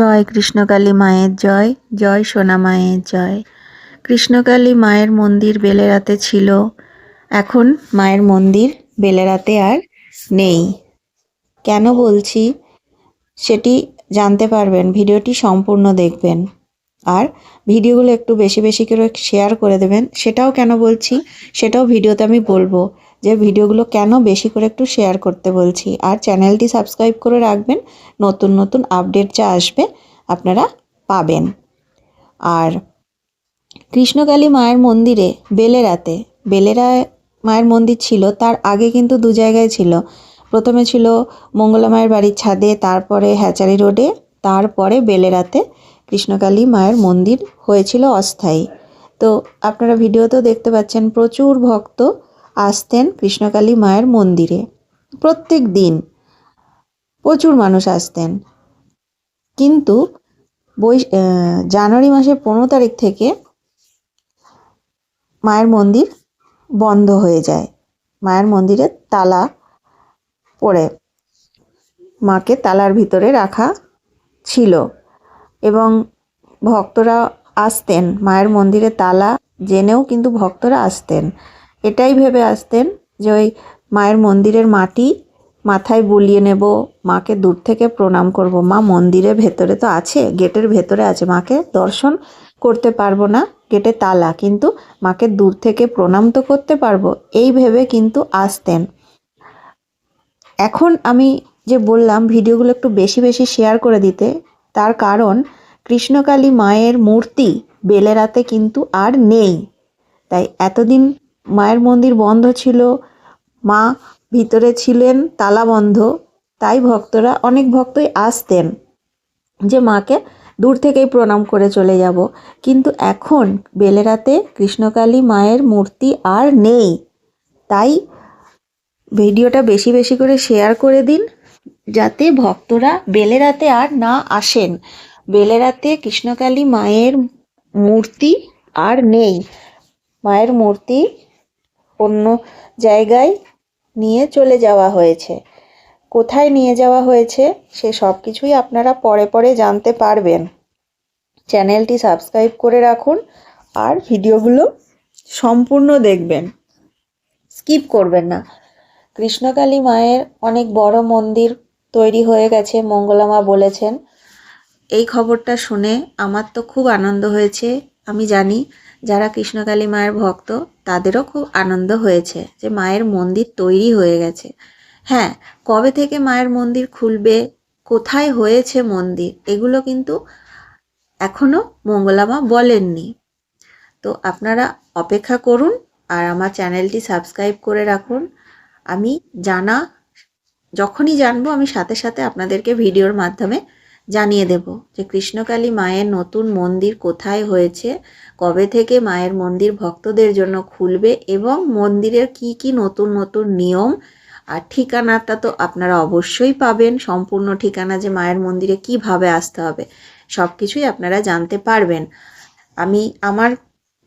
জয়, কৃষ্ণকালী মায়ের জয় জয় সোনা মায়ের জয়। কৃষ্ণকালী মায়ের মন্দির বেলেরাতে ছিল, এখন মায়ের মন্দির বেলেরাতে আর নেই। কেন বলছি? সেটি জানতে পারবেন, ভিডিওটি সম্পূর্ণ দেখবেন। আর ভিডিওগুলো একটু বেশি বেশি করে শেয়ার করে দেবেন, সেটাও কেন বলছি? সেটাও ভিডিওতে আমি বলব। যে ভিডিওগুলো কেন বেশি করে একটু শেয়ার করতে বলছি। আর চ্যানেলটি সাবস্ক্রাইব করে রাখবেন, নতুন নতুন আপডেট যা আসবে, আপনারা পাবেন। আর কৃষ্ণকালী মায়ের মন্দিরে বেলেরাতে, বেলেরা মায়ের মন্দির ছিল, তার আগে কিন্তু দু জায়গায় ছিল। প্রথমে ছিল মঙ্গলা মায়ের বাড়ির ছাদে, তারপরে হ্যাচারি রোডে, তারপরে বেলেরাতে কৃষ্ণকালী মায়ের মন্দির হয়েছিল অস্থায়ী। তো আপনারা ভিডিওতেও দেখতে পাচ্ছেন প্রচুর ভক্ত আসতেন কৃষ্ণকালী মায়ের মন্দিরে। প্রত্যেক দিন প্রচুর মানুষ আসতেন। কিন্তু বৈ জানুয়ারি মাসের পনেরো তারিখ থেকে মায়ের মন্দির বন্ধ হয়ে যায়। মায়ের মন্দিরে তালা পড়ে। মাকে তালার ভিতরে রাখা ছিল এবং ভক্তরা আসতেন। মায়ের মন্দিরে তালা জেনেও কিন্তু ভক্তরা আসতেন। এটাই ভেবে আসতেন যে ওই মায়ের মন্দিরের মাটি মাথায় বুলিয়ে নেব, মাকে দূর থেকে প্রণাম করব। মা মন্দিরের ভেতরে তো আছে, গেটের ভেতরে আছে। মাকে দর্শন করতে পারব না, গেটে তালা, কিন্তু মাকে দূর থেকে প্রণাম তো করতে পারব, এই ভেবে কিন্তু আসতেন। এখন আমি যে বললাম, ভিডিওগুলো একটু বেশি বেশি শেয়ার করে দিতে, তার কারণ কৃষ্ণকালী মায়ের মূর্তি বেলেরাতে কিন্তু আর নেই। তাই এতদিন মায়ের মন্দির বন্ধ ছিল, মা ভিতরে ছিলেন তালা বন্ধ, তাই ভক্তরা, অনেক ভক্তই আসতেন যে মাকে দূর থেকেই প্রণাম করে চলে যাব। কিন্তু এখন বেলেরাতে কৃষ্ণকালী মায়ের মূর্তি আর নেই। তাই ভিডিওটা বেশি বেশি করে শেয়ার করে দিন, যাতে ভক্তরা বেলেরাতে আর না আসেন। বেলেরাতে কৃষ্ণকালী মায়ের মূর্তি আর নেই। মায়ের মূর্তি অন্য জায়গায় নিয়ে চলে যাওয়া হয়েছে। কোথায় নিয়ে যাওয়া হয়েছে, সে সব কিছুই আপনারা পরে পরে জানতে পারবেন। চ্যানেলটি সাবস্ক্রাইব করে রাখুন আর ভিডিওগুলো সম্পূর্ণ দেখবেন। স্কিপ করবেন না। কৃষ্ণকালী মায়ের অনেক বড় মন্দির তৈরি হয়ে গেছে, মঙ্গলামা বলেছেন। এই খবরটা শুনে আমার তো খুব আনন্দ হয়েছে, আমি জানি। যারা কৃষ্ণকালী মায়ের ভক্ত, তাদেরও খুব আনন্দ হয়েছে যে মায়ের মন্দির তৈরি হয়ে গেছে। হ্যাঁ কবে থেকে মায়ের মন্দির খুলবে, কোথায় হয়েছে মন্দির, এগুলো কিন্তু এখনও মঙ্গলামা বলেননি। তো আপনারা অপেক্ষা করুন আর আমার চ্যানেলটি সাবস্ক্রাইব করে রাখুন। আমি জানা, যখনই জানব আমি সাথে সাথে আপনাদেরকে ভিডিওর মাধ্যমে জানিয়ে দেব যে কৃষ্ণকালী মায়ের নতুন মন্দির কোথায় হয়েছে, কবে থেকে মায়ের মন্দির ভক্তদের জন্য খুলবে এবং মন্দিরের কি কি নতুন নতুন নিয়ম আর ঠিকানাটা তো আপনারা অবশ্যই পাবেন। সম্পূর্ণ ঠিকানা যে মায়ের মন্দিরে কীভাবে আসতে হবে সব কিছুই আপনারা জানতে পারবেন। আমি আমার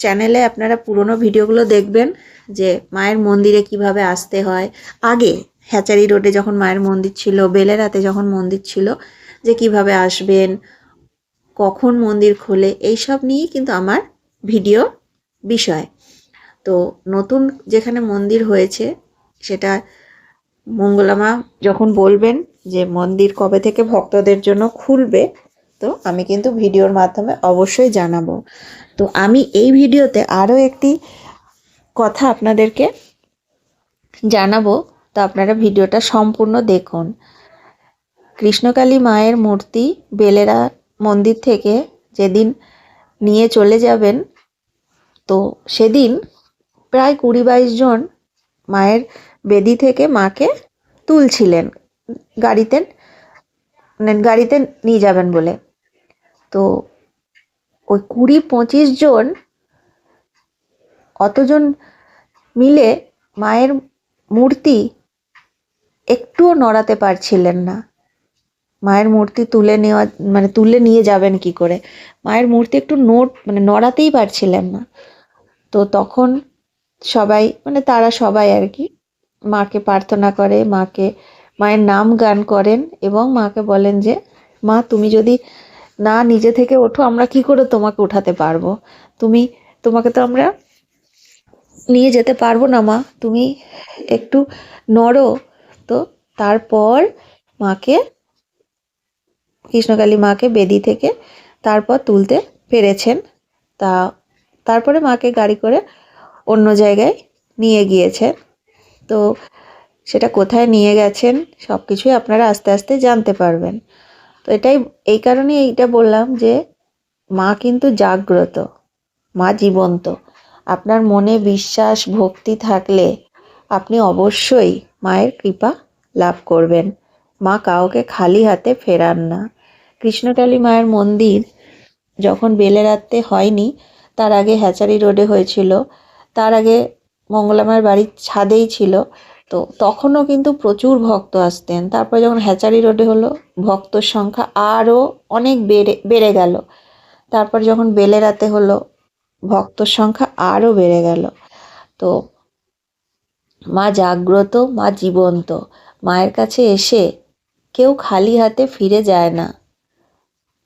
চ্যানেলে আপনারা পুরনো ভিডিওগুলো দেখবেন যে মায়ের মন্দিরে কীভাবে আসতে হয়। আগে হ্যাচারি রোডে যখন মায়ের মন্দির ছিল, বেলেরাতে যখন মন্দির ছিল যে কীভাবে আসবেন, কখন মন্দির খোলে, এইসব নিয়েই কিন্তু আমার ভিডিও বিষয়। তো নতুন যেখানে মন্দির হয়েছে, সেটা মঙ্গলামা যখন বলবেন যে মন্দির কবে থেকে ভক্তদের জন্য খুলবে, তো আমি কিন্তু ভিডিওর মাধ্যমে অবশ্যই জানাব। তো আমি এই ভিডিওতে আরও একটি কথা আপনাদেরকে জানাব। তো আপনারা ভিডিওটা সম্পূর্ণ দেখুন। কৃষ্ণকালী মায়ের মূর্তি বেলেরা মন্দির থেকে যেদিন নিয়ে চলে যাবেন, তো সেদিন প্রায় কুড়ি বাইশ জন মায়ের বেদি থেকে মাকে তুলছিলেন। গাড়িতে মানে গাড়িতে নিয়ে যাবেন বলে। তো ওই কুড়ি পঁচিশ জন অতজন মিলে মায়ের মূর্তি একটুও নড়াতে পারছিলেন না। মায়ের মূর্তি তুলে নেওয়া মানে তুলে নিয়ে যাবেন কি করে? মায়ের মূর্তি একটু নোট মানে নড়াতেই পারছিলেন না। তো তখন সবাই মানে তারা সবাই আর কি, মাকে প্রার্থনা করে, মাকে, মায়ের নাম গান করেন এবং মাকে বলেন যে, মা, তুমি যদি না নিজে থেকে ওঠো, আমরা কি করে তোমাকে উঠাতে পারব? তুমি, তোমাকে তো আমরা নিয়ে যেতে পারব না, মা। তুমি একটু নড়ো। তো তারপর মাকে কৃষ্ণকালী মাকে বেদি থেকে তারপর তুলতে পেরেছেন। তা তারপরে মাকে গাড়ি করে অন্য জায়গায় নিয়ে গিয়েছেন। তো সেটা কোথায় নিয়ে গেছেন সব কিছুই আপনারা আস্তে আস্তে জানতে পারবেন। তো এটাই এই কারণে এইটা বললাম যে মা কিন্তু জাগ্রত, মা জীবন্ত। আপনার মনে বিশ্বাস, ভক্তি থাকলে আপনি অবশ্যই মায়ের কৃপা লাভ করবেন। মা কাউকে খালি হাতে ফেরান না। কৃষ্ণকালী মায়ের মন্দির যখন বেলে বেলেরাতে হয়নি, তার আগে হ্যাচারি রোডে হয়েছিল। তার আগে মঙ্গলামার বাড়ির ছাদেই ছিল। তো তখনও কিন্তু প্রচুর ভক্ত আসতেন। তারপর যখন হ্যাচারি রোডে হলো, ভক্তর সংখ্যা আরও অনেক বেড়ে বেড়ে গেল। তারপর যখন বেলেরাতে হলো, ভক্তর সংখ্যা আরও বেড়ে গেল। তো মা জাগ্রত, মা জীবন্ত। মায়ের কাছে এসে কেউ খালি হাতে ফিরে যায় না।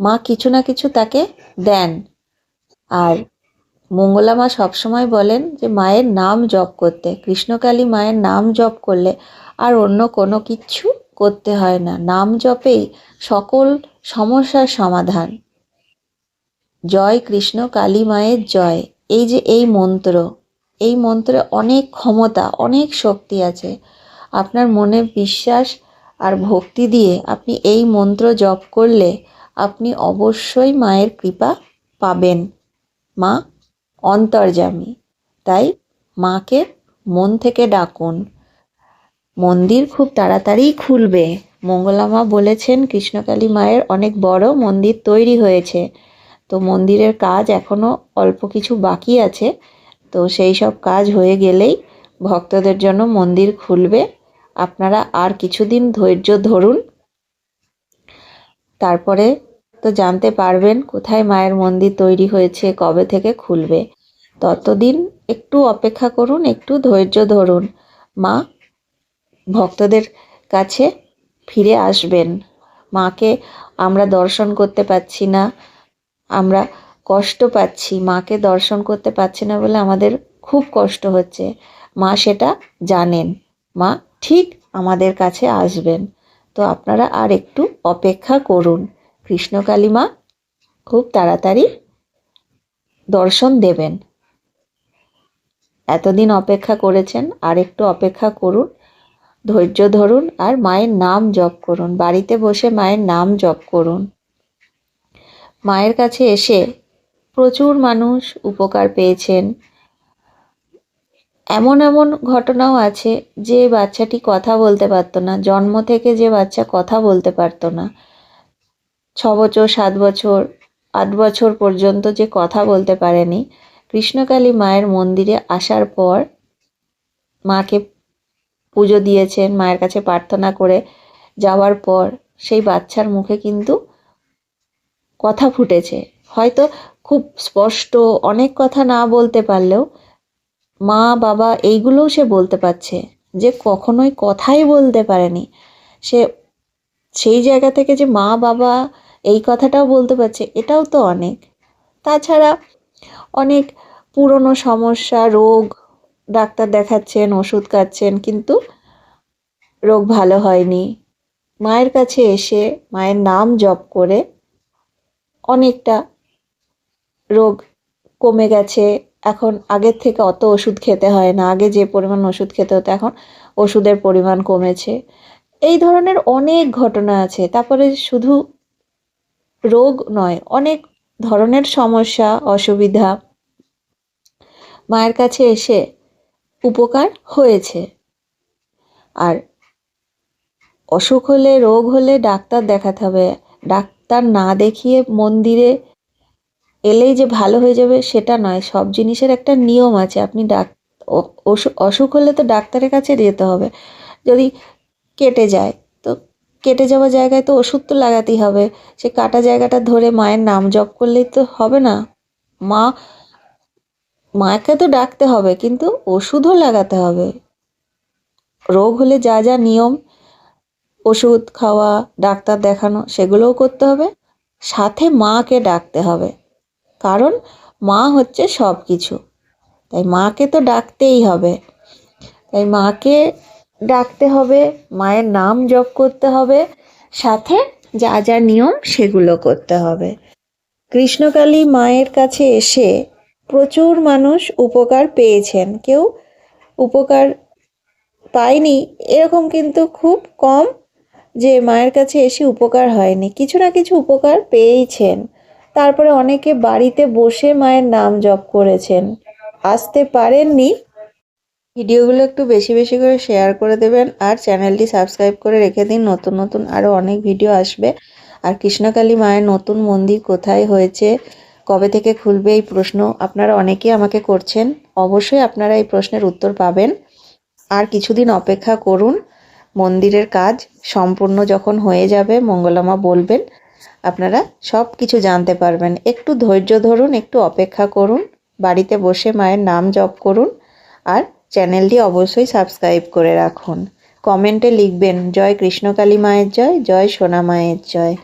মা কিছু না কিছু তাকে দেন। আর মঙ্গলা মা সবসময় বলেন যে, মায়ের নাম জপ করতে, কৃষ্ণকালী মায়ের নাম জপ করলে আর অন্য কোনো কিছু করতে হয় না। নাম জপেই সকল সমস্যার সমাধান। জয় কৃষ্ণ, কালী মায়ের জয়। এই যে এই মন্ত্র, এই মন্ত্রে অনেক ক্ষমতা, অনেক শক্তি আছে। আপনার মনে বিশ্বাস আর ভক্তি দিয়ে আপনি এই মন্ত্র জপ করলে আপনি অবশ্যই মায়ের কৃপা পাবেন। মা, অন্তর্যামী। তাই মাকে মন থেকে ডাকুন। মন্দির খুব তাড়াতাড়ি খুলবে। মঙ্গলা মা বলেছেন, কৃষ্ণকালী মায়ের অনেক বড় মন্দির তৈরি হয়েছে। তো মন্দিরের কাজ এখনও অল্প কিছু বাকি আছে। তো সেই সব কাজ হয়ে গেলেই ভক্তদের জন্য মন্দির খুলবে। আপনারা আর কিছুদিন ধৈর্য ধরুন। তারপরে তো জানতে পারবেন কোথায় মায়ের মন্দির তৈরি হয়েছে, কবে থেকে খুলবে। ততদিন একটু অপেক্ষা করুন, একটু ধৈর্য ধরুন। মা ভক্তদের কাছে ফিরে আসবেন। মাকে আমরা দর্শন করতে পাচ্ছি না, আমরা কষ্ট পাচ্ছি। মাকে দর্শন করতে পারছি না বলে আমাদের খুব কষ্ট হচ্ছে। মা সেটা জানেন। মা ঠিক আমাদের কাছে আসবেন। তো আপনারা আর একটু অপেক্ষা করুন। কৃষ্ণকালী মা খুব তাড়াতাড়ি দর্শন দেবেন। এতদিন অপেক্ষা করেছেন আর একটু অপেক্ষা করুন, ধৈর্য ধরুন আর মায়ের নাম জপ করুন, বাড়িতে বসে মায়ের নাম জপ করুন। মায়ের কাছে এসে প্রচুর মানুষ উপকার পেয়েছেন। এমন এমন ঘটনাও আছে যে বাচ্চাটি কথা বলতে পারতো না, জন্ম থেকে যে বাচ্চা কথা বলতে পারতো না। ছ বছর সাত বছর, আট বছর পর্যন্ত যে কথা বলতে পারেনি, কৃষ্ণকালী মায়ের মন্দিরে আসার পর মাকে পুজো দিয়েছেন, মায়ের কাছে প্রার্থনা করে যাওয়ার পর সেই বাচ্চার মুখে কিন্তু কথা ফুটেছে। হয়তো খুব স্পষ্ট, অনেক কথা না বলতে পারলেও মা, বাবা এইগুলোও সে বলতে পারছে যে কখনোই কথাই বলতে পারেনি। সে সেই জায়গা থেকে যে মা, বাবা এই কথাটাও বলতে পারছে, এটাও তো অনেক। তাছাড়া অনেক পুরনো সমস্যা, রোগ, ডাক্তার দেখাচ্ছেন, ওষুধ খাচ্ছেন, কিন্তু রোগ ভালো হয়নি। মায়ের কাছে এসে, মায়ের নাম জপ করে অনেকটা রোগ কমে গেছে। এখন আগের থেকে অত ওষুধ খেতে হয় না। আগে যে পরিমাণ ওষুধ খেতে হতো, এখন ওষুধের পরিমাণ কমেছে। এই ধরনের অনেক ঘটনা আছে। তারপরে শুধু রোগ নয়, অনেক ধরনের সমস্যা, অসুবিধা মায়ের কাছে এসে উপকার হয়েছে। আর অসুখ হলে, রোগ হলে ডাক্তার দেখাতে হবে। ডাক্তার না দেখিয়ে মন্দিরে এলেই যে ভালো হয়ে যাবে সেটা নয়, সব জিনিসের একটা নিয়ম আছে। আপনি ডাক অসুখ হলে তো ডাক্তারের কাছে যেতে হবে। যদি কেটে যায় কেটে যাওয়া জায়গায় তো ওষুধ তো লাগাতেই হবে। সে কাটা জায়গাটা ধরে মায়ের নাম জপ করলেই তো হবে না। মা, মাকে তো ডাকতে হবে, কিন্তু ওষুধও লাগাতে হবে। রোগ হলে যা যা নিয়ম, ওষুধ খাওয়া, ডাক্তার দেখানো, সেগুলোও করতে হবে। সাথে মাকে ডাকতে হবে, কারণ মা হচ্ছে সব কিছু তাই মাকে তো ডাকতেই হবে। তাই মাকে ডাকতে হবে, মায়ের নাম জপ করতে হবে, সাথে যা যা নিয়ম সেগুলো করতে হবে। কৃষ্ণকালী মায়ের কাছে এসে প্রচুর মানুষ উপকার পেয়েছেন। কেউ উপকার পায়নি, এরকম কিন্তু খুব কম যে মায়ের কাছে এসে উপকার হয়নি। কিছু না কিছু উপকার পেয়েইছেন তারপরে অনেকে বাড়িতে বসে মায়ের নাম জপ করেছেন। আসতে পারেননি ভিডিওগুলো একটু বেশি বেশি করে শেয়ার করে দেবেন আর চ্যানেলটি সাবস্ক্রাইব করে রেখে দিন। নতুন নতুন আরও অনেক ভিডিও আসবে। আর কৃষ্ণকালী মায়ের নতুন মন্দির কোথায় হয়েছে, কবে থেকে খুলবে এই প্রশ্ন আপনারা অনেকেই আমাকে করছেন। অবশ্যই আপনারা এই প্রশ্নের উত্তর পাবেন। আর কিছুদিন অপেক্ষা করুন, মন্দিরের কাজ সম্পূর্ণ যখন হয়ে যাবে, মঙ্গলামা বলবেন, আপনারা সব কিছু জানতে পারবেন। একটু ধৈর্য ধরুন, একটু অপেক্ষা করুন, বাড়িতে বসে মায়ের নাম জপ করুন, আর চ্যানেলটি অবশ্যই সাবস্ক্রাইব করে রাখুন। কমেন্টে লিখবেন, জয় কৃষ্ণকালী মায়ের জয় জয় সোনা মায়ের জয়।